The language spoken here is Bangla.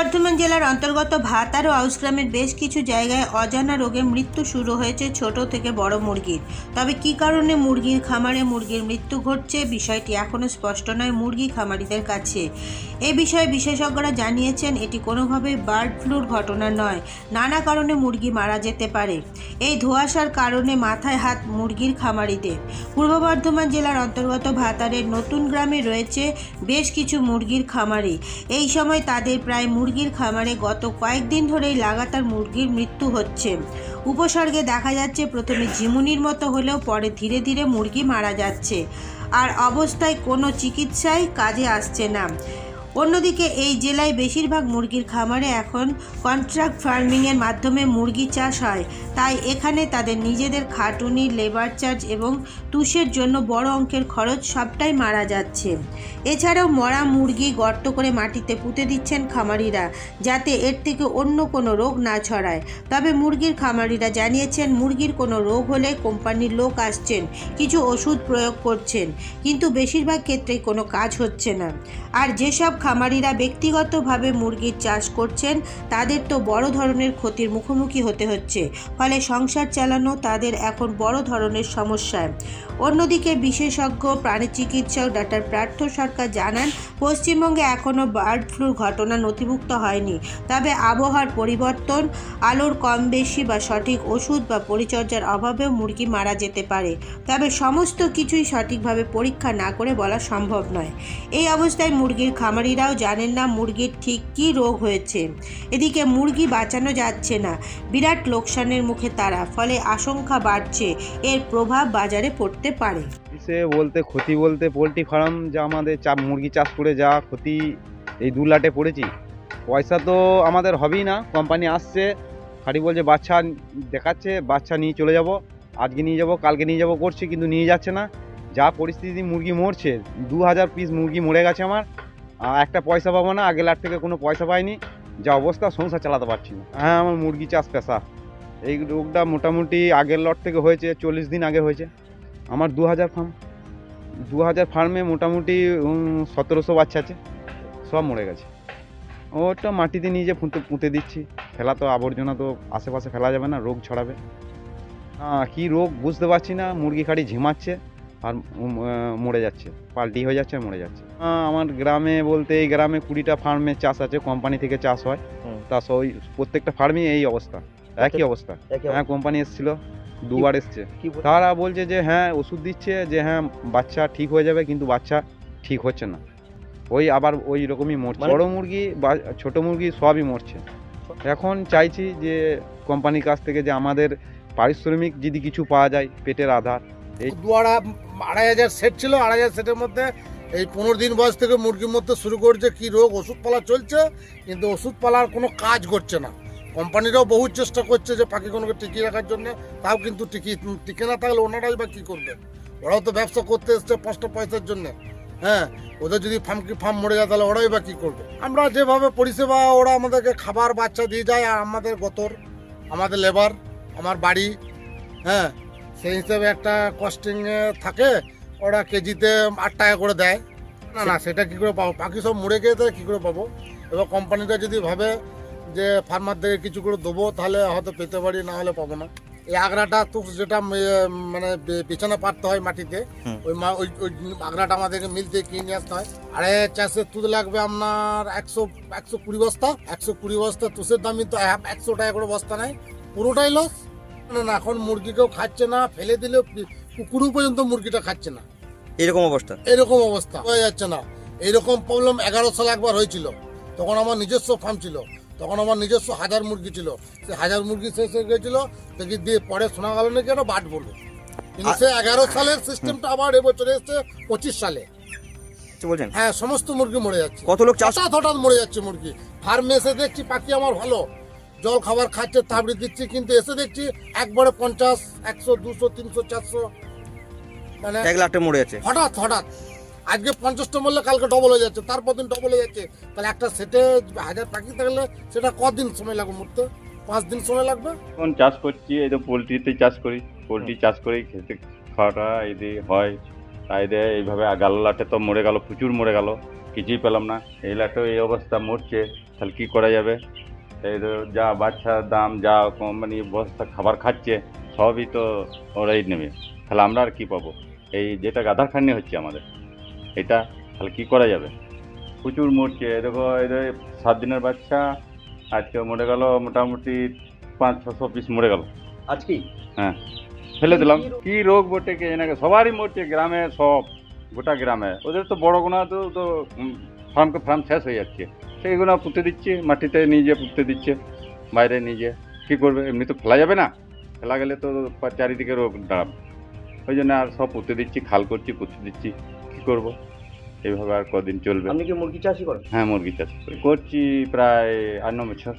বর্ধমান জেলার অন্তর্গত ভাতার ও আউস গ্রামের বেশ কিছু জায়গায় অজানা রোগে মৃত্যু শুরু হয়েছে ছোট থেকে বড় মুরগির। তবে কি কারণে মুরগির খামারে মুরগির মৃত্যু ঘটছে বিষয়টি এখনও স্পষ্ট নয় মুরগি খামারিদের কাছে। এ বিষয়ে বিশেষজ্ঞরা জানিয়েছেন, এটি কোনোভাবেই বার্ড ফ্লুর ঘটনা নয়, নানা কারণে মুরগি মারা যেতে পারে। এই ধোঁয়াশার কারণে মাথায় হাত মুরগির খামারিদের। পূর্ব বর্ধমান জেলার অন্তর্গত ভাতারের নতুন গ্রামে রয়েছে বেশ কিছু মুরগির খামারি। এই সময় তাদের প্রায় মুরগির খামারে গত কয়েকদিন ধরেই লাগাতার মুরগির মৃত্যু হচ্ছে। উপসর্গে দেখা যাচ্ছে প্রথমে ঝিমুনির মতো হলেও পরে ধীরে ধীরে মুরগি মারা যাচ্ছে। আর অবস্থায় কোনো চিকিৎসাই কাজে আসছে না। অন্যদিকে এই জেলায় বেশিরভাগ মুরগির খামারে এখন কন্ট্রাক্ট ফার্মিংয়ের মাধ্যমে মুরগি চাষ হয়। তাই এখানে তাদের নিজেদের খাটুনি লেবার চার্জ এবং তুষের জন্য বড় অঙ্কের খরচ সবটাই মারা যাচ্ছে। এছাড়াও মরা মুরগি গর্ত করে মাটিতে পুঁতে দিচ্ছেন খামারিরা, যাতে এর থেকে অন্য কোনো রোগ না ছড়ায়। তবে মুরগির খামারিরা জানিয়েছেন, মুরগির কোনো রোগ হলে কোম্পানির লোক আসছেন, কিছু ওষুধ প্রয়োগ করছেন, কিন্তু বেশিরভাগ ক্ষেত্রেই কোনো কাজ হচ্ছে না। আর যেসব খামারিরা ব্যক্তিগতভাবে মুরগির চাষ করছেন, তাদের তো বড় ধরনের ক্ষতির মুখোমুখি হতে হচ্ছে। ফলে সংসার চালানো তাদের এখন বড় ধরনের সমস্যায় অন্যদিকে বিশেষজ্ঞ, প্রাণী চিকিৎসক ডাক্তার পার্থ সরকার জানান, পশ্চিমবঙ্গে এখনও বার্ড ফ্লুর ঘটনা নথিভুক্ত হয়নি। তবে আবহাওয়ার পরিবর্তন, আলোর কম বেশি বা সঠিক ওষুধ বা পরিচর্যার অভাবেও মুরগি মারা যেতে পারে। তবে সমস্ত কিছুই সঠিকভাবে পরীক্ষা না করে বলা সম্ভব নয়। এই অবস্থায় মুরগির খামারিরাও জানেন না মুরগির ঠিক কী রোগ হয়েছে। এদিকে মুরগি বাঁচানো যাচ্ছে না। বিরাট লোকসানের মুখে তারা, ফলে আশঙ্কা বাড়ছে এর প্রভাব বাজারে পড়তে পারে। সে বলতে, ক্ষতি বলতে, পোলট্রি ফার্ম যা আমাদের চা, মুরগি চাষ করে যা ক্ষতি, এই দু লাটে পড়েছি। পয়সা তো আমাদের হবেই না, কোম্পানি আসছে খালি বলছে, বাচ্চা দেখাচ্ছে, বাচ্চা নিয়ে চলে যাব, আজকে নিয়ে যাব, কালকে নিয়ে যাব, করছে, কিন্তু নিয়ে যাচ্ছে না। যা পরিস্থিতি, মুরগি মরছে, দু হাজার পিস মুরগি মরে গেছে আমার। একটা পয়সা পাবো না, আগের লাট থেকে কোনো পয়সা পাইনি, যা অবস্থা, সংসার চালাতে পারছি না। হ্যাঁ আমার মুরগি চাষ পেশা। এই রোগটা মোটামুটি আগের লট থেকে হয়েছে, চল্লিশ দিন আগে হয়েছে। আমার দু হাজার ফার্ম দু হাজার ফার্মে মোটামুটি সতেরোশো বাচ্চা আছে, সব মরে গেছে। ওটা মাটিতে নিয়ে যে পুঁতে পুঁতে দিচ্ছি। ফেলা তো, আবর্জনা তো আশেপাশে ফেলা যাবে না, রোগ ছড়াবে। হ্যাঁ কী রোগ বুঝতে পারছি না, মুরগি খাড়ি ঝিমাচ্ছে। আর মরে যাচ্ছে। পাল্টি হয়ে যাচ্ছে আর মরে যাচ্ছে। আমার গ্রামে বলতে এই গ্রামে কুড়িটা ফার্মে চাষ আছে কোম্পানি থেকে চাষ হয়। তা ওই প্রত্যেকটা ফার্মে এই অবস্থা। একই অবস্থা। হ্যাঁ কোম্পানি এসেছিল দুবার এসছে। তারা বলছে যে হ্যাঁ ওষুধ দিচ্ছে যে হ্যাঁ বাচ্চা ঠিক হয়ে যাবে কিন্তু বাচ্চা ঠিক হচ্ছে না। ওই আবার ওই রকমই মরছে। মানে- বড় মুরগি বা ছোট মুরগি সবই মরছে। এখন চাইছি যে কোম্পানির কাছ থেকে যে আমাদের পারিশ্রমিক যদি কিছু পাওয়া যায় পেটের আধার এই দু আড়া আড়াই হাজার সেট ছিল, আড়াই হাজার সেটের মধ্যে এই পনেরো দিন বয়স থেকে মুরগির মধ্যে শুরু করছে কি রোগ, ওষুধ পালা চলছে, কিন্তু ওষুধ পালার কোনো কাজ করছে না। কোম্পানিরাও বহু চেষ্টা করছে যে পাখিগুলোকে টিকিয়ে রাখার জন্য, তাও কিন্তু টিকি টিকে না থাকলে ওনারাই বা কী করবে? ওরাও তো ব্যবসা করতে এসছে পাঁচটা পয়সার জন্য। হ্যাঁ ওদের যদি ফার্ম কি ফার্ম মরে যায়, তাহলে ওরাই বা কী করবে? আমরা যেভাবে পরিষেবা, ওরা আমাদেরকে খাবার, বাচ্চা দিয়ে যায়, আর আমাদের গতর, আমাদের লেবার, আমার বাড়ি হ্যাঁ সেই হিসেবে একটা কস্টিং থাকে ওরা কেজিতে আট টাকা করে দেয়। না না সেটা কি করে পাবো? বাকি সব মরে গিয়ে তাহলে কী করে পাবো? এবার কোম্পানিটা যদি ভাবে যে ফার্মারদেরকে কিছু করে দেবো তাহলে হয়তো পেতে পারি না হলে পাবো না। এই আগড়াটা তো যেটা মানে পেছনে পারতে হয় মাটিতে ওই মা- ওই ওই আগড়াটা আমাদেরকে মিল থেকে কিনে নিয়ে আসতে হয়। আরে চাষের তুদ লাগবে আপনার একশো একশো কুড়ি বস্তা একশো কুড়ি বস্তা তুষের দামই তো এক- একশো টাকা করে বস্তা নেয় পুরোটাই লস না এখন মুরগি কেউ খাচ্ছে না ফেলে দিলেও পি- কুকুরও পর্যন্ত মুরগিটা খাচ্ছে না। এরকম অবস্থা? এরকম অবস্থা। হয়ে যাচ্ছে না। এইরকম প্রবলেম এগারো সাল একবার হয়েছিল। তখন আমার নিজস্ব ফার্ম ছিল। তখন আমার নিজস্ব হাজার মুরগি ছিল। সে হাজার মুরগি শেষ হয়ে গেছিল দেখি দিয়ে পরে শোনা গেল নাকি একটা বাট বলবে। কিন্তু সে এগারো সালের সিস্টেমটা আবার এবছরে এসছে পঁচিশ সালে। কিছু বলছেন? হ্যাঁ সমস্ত মুরগি মরে যাচ্ছে। কত লোক হঠাৎ হঠাৎ মরে যাচ্ছে মুরগি। ফার্মে এসে দেখছি পাখি আমার ভালো। জল খাবার খাচ্ছে তাবড়ি দিচ্ছি কিন্তু এসে দেখছি একবারে পঞ্চাশ একশো দুশো তিনশো চারশো মানে এক লাখ টাকা মরে যাচ্ছে। হঠাৎ হঠাৎ। আজকে পঞ্চাশটা মরলে কালকে ডবল হয়ে যাচ্ছে তারপর দিন ডবল হয়ে যাচ্ছে। তাহলে একটা সেটে হাজার পাখি থাকলে সেটা কদিন সময় লাগবে মরতে? পাঁচ দিন সময় লাগবে? এখন চাষ করছি এই তো পোলট্রিতে চাষ করি। পোলট্রি চাষ করি খেতে খাওয়াটা এই দিয়ে হয়। তাই দিয়ে এইভাবে গাল লাটে তো মরে গেল প্রচুর মরে গেল। কিছুই পেলাম না। এই লাটেও এই অবস্থা মরছে তাহলে কী করা যাবে? যা বাচ্চার দাম যা কোম্পানি বস্তা খাবার খাচ্ছে সবই তো ওরাই নেবে। তাহলে আমরা আর কী পাবো? এই যেটা গাধার খান্নি হচ্ছে আমাদের। এটা তাহলে কী করা যাবে? প্রচুর মরছে। এই যে সাত দিনের বাচ্চা আজকে মরে গেল মোটামুটি পাঁচ ছশো পিস মরে গেল। আজকেই হ্যাঁ ফেলে দিলাম। কি রোগ? বটে কে এনাকে সবারই মরছে গ্রামে সব গোটা গ্রামে। ওদের তো বড় গোনা তো তো ফার্মকে ফার্ম শেষ হয়ে যাচ্ছে। সেইগুলো পুঁতে দিচ্ছে মাটিতে নিজে পুঁতে দিচ্ছে বাইরে নিজে কী করবে? এমনি তো ফেলা যাবে না? ফেলা গেলে তো চারিদিকে রোগ দাঁড়াবে ওই জন্য আর সব পুঁতে দিচ্ছি খাল করছি পুঁতে দিচ্ছি। কী করব? এইভাবে আর কদিন চলবে। আপনি কি মুরগি চাষই করেন? হ্যাঁ মুরগি চাষ করছি প্রায় আট ন বছর।